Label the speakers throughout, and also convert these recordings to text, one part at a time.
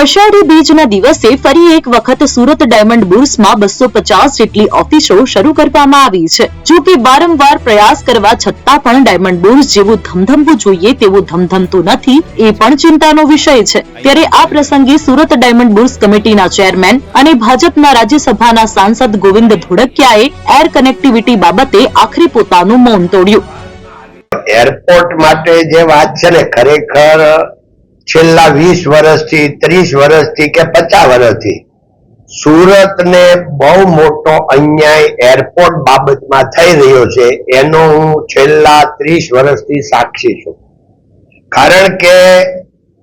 Speaker 1: અષાઢી બીજના દિવસે ફરી એક વખત સુરત ડાયમંડ બુર્સમાં બસો પચાસ જેટલી ઓફિસો શરૂ કરવામાં આવી છે. જો કે વારંવાર પ્રયાસ કરવા છતાં પણ ડાયમંડ બુર્સ જેવું ધમધમવું જોઈએ તેવું ધમધમતું નથી એ પણ ચિંતાનો વિષય છે. ત્યારે આ પ્રસંગે સુરત ડાયમંડ બુર્સ કમિટીના ચેરમેન અને ભાજપના રાજ્યસભાના સાંસદ ગોવિંદ ધોળકિયાએ એર કનેક્ટિવિટી બાબતે આખરી પોતાનું મૌન તોડ્યું.
Speaker 2: એરપોર્ટ માટે જે વાત છે ને ખરેખર છેલ્લા વીસ વર્ષથી, ત્રીસ વર્ષથી કે પચાસ વર્ષથી સુરતને બહુ મોટો અન્યાય એરપોર્ટ બાબતમાં થઈ રહ્યો છે, એનો હું છેલ્લા ત્રીસ વર્ષથી સાક્ષી છું. કારણ કે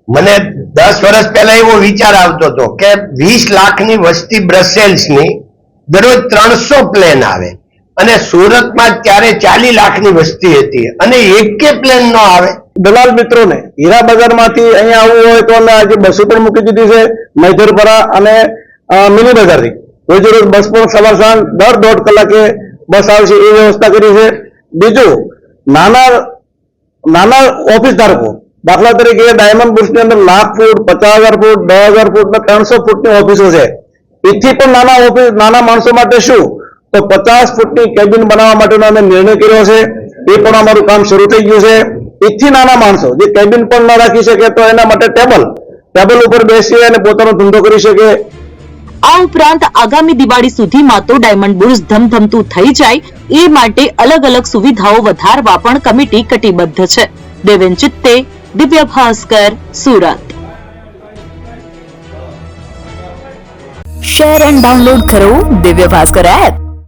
Speaker 2: મને દસ વર્ષ પહેલા એવો વિચાર આવતો હતો કે વીસ લાખની વસ્તી બ્રસેલ્સની દરરોજ ત્રણસો પ્લેન આવે. અને સુરતમાં ત્યારે ચાલી લાખની વસ્તી હતી. અને એકે પ્લેન ન આવે.
Speaker 3: દલાલ મિત્રોને, હીરા બજારમાંથી અહીંયા આવવું હોય તો અમે આજે બસો પણ મૂકી દીધી છે, મૈધરપરા અને મિની બજારથી. રોજે રોજ બસ પણ સવાર સાંજ દર દોઢ કલાકે બસ આવશે એ વ્યવસ્થા કરી છે. બીજું, નાના નાના ઓફિસ ધારકો. દાખલા તરીકે ડાયમંડ બુર્સની અંદર લાખ ફૂટ, પચાસ હજાર ફૂટ, દસ હજાર ફૂટ ત્રણસો ફૂટની ઓફિસો છે. એથી પણ નાના ઓફિસ, નાના માણસો માટે શું? તો પચાસ ફૂટની કેબિન બનાવવા માટેનો અમે નિર્ણય કર્યો છે. એ પણ અમારું કામ શરૂ થઈ ગયું છે. એથી નાના માણસો જે કેબિન પણ ન રાખી શકે તો એના માટે ટેબલ ટેબલ ઉપર બેસી અને પોતાનો ધંધો કરી શકે.
Speaker 1: આ ઉપરાંત આગામી દિવાળી સુધીમાં તો ડાયમંડ બુર્સ ધમધમતું થઈ જાય એ માટે અલગ અલગ સુવિધાઓ વધારવા પણ કમિટી કટિબદ્ધ છે. Deven Chitte Divya Bhaskar Surat.
Speaker 4: Share and download કરો દિવ્ય ભાસ્કર એપ